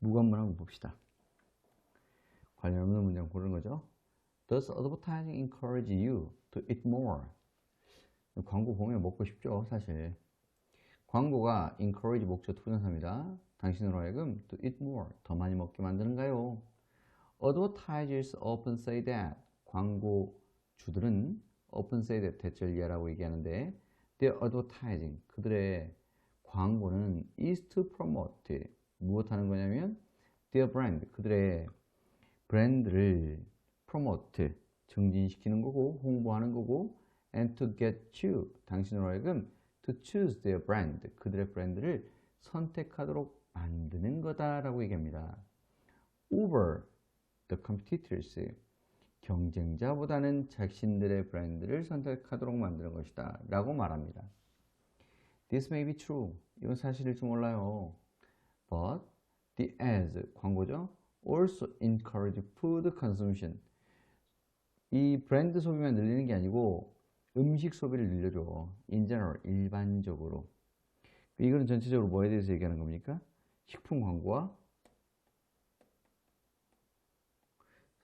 무관문 한번 봅시다. 관련 없는 문장 고르는 거죠. Does advertising encourage you to eat more? 광고 보면 먹고 싶죠, 사실. 광고가 encourage 목적 투정사입니다. 당신으로 하여금 to eat more, 더 많이 먹게 만드는가요? Advertisers often say that. 광고주들은 often say that 대절예라고 얘기하는데 their advertising, 그들의 광고는 is to promote. 무엇 하는 거냐면 their brand, 그들의 브랜드를 promote, 증진시키는 거고 홍보하는 거고 and to get you, 당신으로 하여금 to choose their brand, 그들의 브랜드를 선택하도록 만드는 거다라고 얘기합니다. over the competitors, 경쟁자보다는 자신들의 브랜드를 선택하도록 만드는 것이다 라고 말합니다. This may be true. 이건 사실일지 몰라요. But the ads, 광고죠. Also encourage food consumption. 이 브랜드 소비만 늘리는 게 아니고 음식 소비를 늘려줘. In general, 일반적으로. 이거는 전체적으로 뭐에 대해서 얘기하는 겁니까? 식품 광고와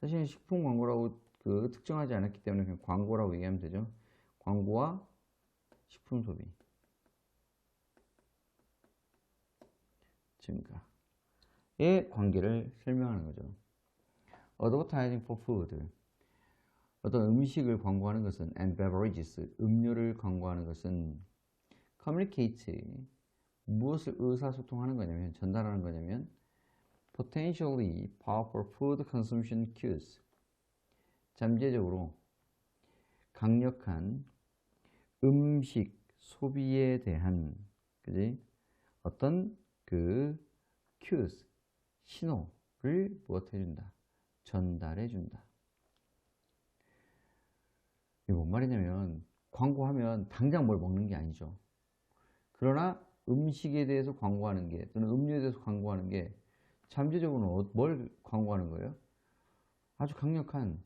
사실 식품 광고라고 그 특정하지 않았기 때문에 그냥 광고라고 얘기하면 되죠. 광고와 식품 소비 증가의 관계를 설명하는 거죠. Advertising for food 어떤 음식을 광고하는 것은 and beverages 음료를 광고하는 것은 communicate 무엇을 의사소통하는 거냐면 전달하는 거냐면 potentially powerful food consumption cues 잠재적으로 강력한 음식 소비에 대한 그지 어떤 그 cues 신호를 무엇 해준다 전달해 준다 이게 뭔 말이냐면 광고하면 당장 뭘 먹는 게 아니죠 그러나 음식에 대해서 광고하는 게 또는 음료에 대해서 광고하는 게 잠재적으로는 어, 뭘 광고하는 거예요? 아주 강력한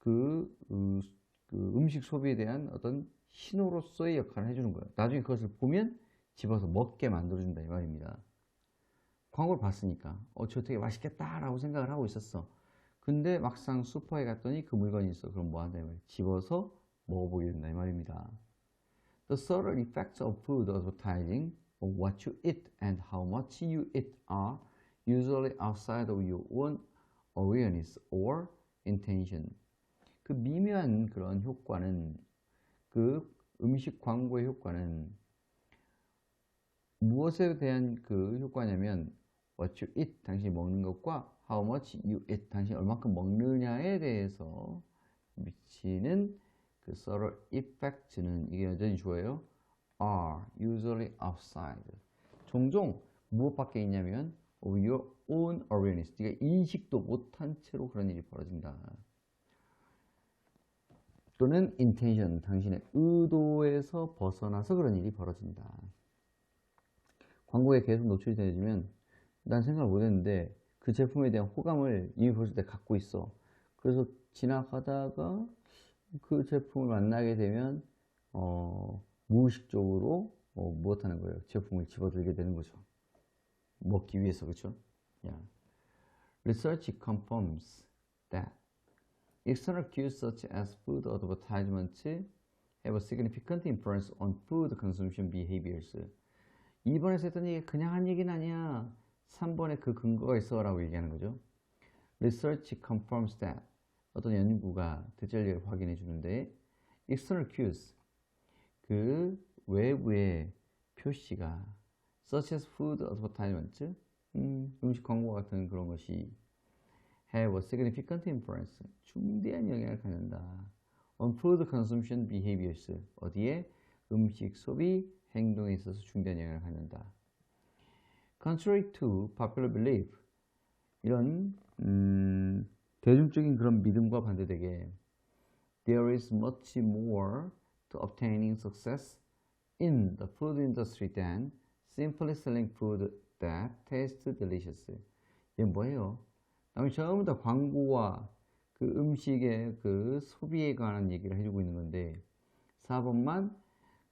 그, 그, 그 음식 소비에 대한 어떤 신호로서의 역할을 해주는 거예요. 나중에 그것을 보면 집어서 먹게 만들어준다 이 말입니다. 광고를 봤으니까 어, 저 되게 맛있겠다라고 생각을 하고 있었어. 근데 막상 슈퍼에 갔더니 그 물건이 있어. 그럼 뭐 한다 이 말이에요. 집어서 먹어보게 된다 이 말입니다. The subtle effects of food advertising of what you eat and how much you eat are usually outside of your own awareness or intention. 그 미묘한 그런 효과는 그 음식 광고의 효과는 무엇에 대한 그 효과냐면 what you eat 당신이 먹는 것과 how much you eat 당신이 얼마큼 먹느냐에 대해서 미치는 그 subtle effects는 이게 여전히 주어요. are usually outside. 종종 무엇 밖에 있냐면 of your own awareness 네가 인식도 못한 채로 그런 일이 벌어진다. 또는 intention 당신의 의도에서 벗어나서 그런 일이 벌어진다. 광고에 계속 노출이 되어지면 난 생각을 못했는데 그 제품에 대한 호감을 이미 벌써 내 갖고 있어 그래서 지나가다가 그 제품을 만나게 되면 어, 무의식적으로 어, 무엇하는 거예요? 제품을 집어들게 되는 거죠. 먹기 위해서 그렇죠? Yeah. Research confirms that external cues such as food advertisements have a significant influence on food consumption behaviors. 2번에서 했던 얘기 그냥 한 얘기는 아니야. 3번에 그 근거가 있어 라고 얘기하는 거죠. Research confirms that 어떤 연구가 대절리를 확인해 주는데 external cues 그 외부의 표시가 such as food advertisement 음, 음식 광고 같은 그런 것이 have a significant influence 중대한 영향을 갖는다 on food consumption behaviors 어디에 음식 소비 행동에 있어서 중대한 영향을 갖는다 contrary to popular belief 이런 음, 대중적인 그런 믿음과 반대되게 there is much more to obtaining success in the food industry than simply selling food that tastes delicious. 이게 뭐예요? 남이 전부 다 광고와 그 음식의 그 소비에 관한 얘기를 해주고 있는 건데 4번만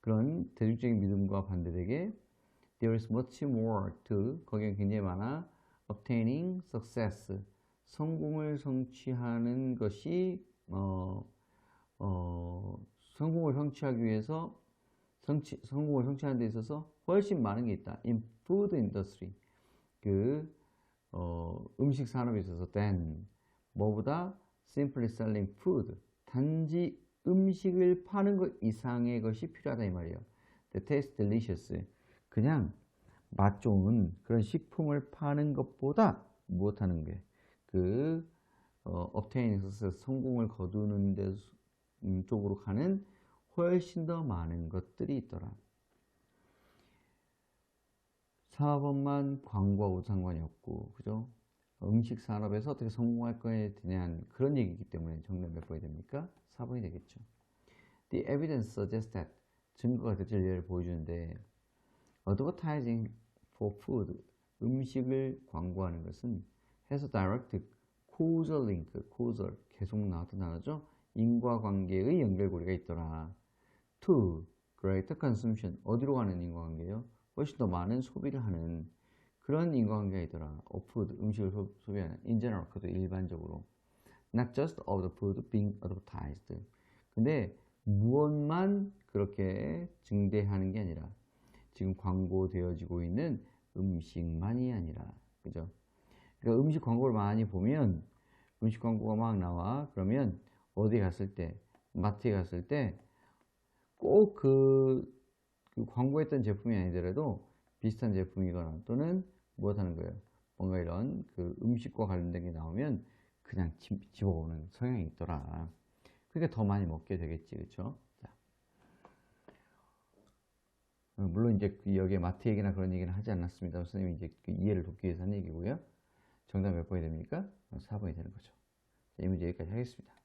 그런 대중적인 믿음과 반대되게 there is much more to 거기에 굉장히 많아 obtaining success. 성공을 성취하는 것이 어, 어, 성공을 성취하기 위해서 성취, 성공을 성취하는 데 있어서 훨씬 많은 게 있다. in food industry. 그 어, 음식 산업에 있어서 than 뭐보다 simply selling food. 단지 음식을 파는 것 이상의 것이 필요하다 이 말이에요. The taste delicious. 그냥 맛 좋은 그런 식품을 파는 것보다 무엇하는 게그 어, success 성공을 거두는 데 음, 쪽으로 가는 훨씬 더 많은 것들이 있더라. 4번만 광고하고 상관이 없고, 그죠? 음식 산업에서 어떻게 성공할 거에 대한 그런 얘기이기 때문에 정답 몇 번이 됩니까? 4번이 되겠죠. The evidence suggests that 증거가 될 예를 보여주는데 advertising for food 음식을 광고하는 것은 has a direct causal link, causal 계속 나왔던 단어죠. 인과관계의 연결고리가 있더라. to greater consumption 어디로 가는 인과관계요? 훨씬 더 많은 소비를 하는 그런 인과관계가 있더라. of food 음식을 소, 소비하는 in general 그도 일반적으로 not just of the food being advertised. 근데 무엇만 그렇게 증대하는 게 아니라 지금 광고되어지고 있는 음식만이 아니라 그죠? 그러니까 음식 광고를 많이 보면 음식 광고가 막 나와 그러면 어디 갔을 때 마트에 갔을 때 꼭그 그 광고했던 제품이 아니더라도 비슷한 제품이거나 또는 무엇 하는 거예요? 뭔가 이런 그 음식과 관련된 게 나오면 그냥 집, 집어오는 성향이 있더라. 그러니까 더 많이 먹게 되겠지, 그렇죠? 물론 이제 그 여기에 마트 얘기나 그런 얘기는 하지 않았습니다. 선생님이 이제 그 이해를 돕기 위해서 한 얘기고요. 정답 몇 번이 됩니까? 4번이 되는 거죠. 자, 이 문제 여기까지 하겠습니다.